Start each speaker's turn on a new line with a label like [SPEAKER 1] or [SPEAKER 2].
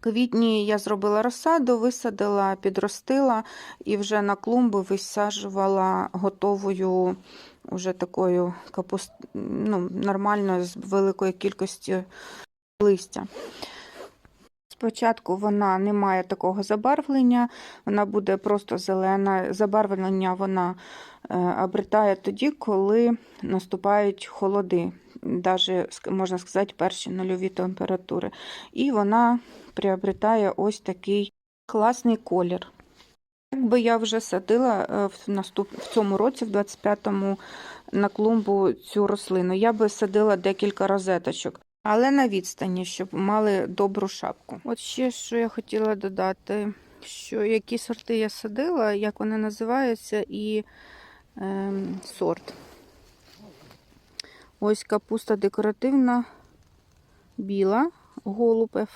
[SPEAKER 1] квітні я зробила розсаду, висадила, підростила і вже на клумби висаджувала готовою уже такою капуст... ну, нормальною з великою кількістю листя. Спочатку вона не має такого забарвлення, вона буде просто зелена. Забарвлення вона е, обретає тоді, коли наступають холоди, навіть, можна сказати, перші нульові температури. І вона приобретає ось такий класний колір. Якби я вже садила е, в, наступ... в цьому році, в 25-му, на клумбу цю рослину, я би садила декілька розеточок, але на відстані, щоб мали добру шапку. От ще що я хотіла додати, що які сорти я садила, як вони називаються, і ем, сорт. Ось капуста декоративна, біла, голуб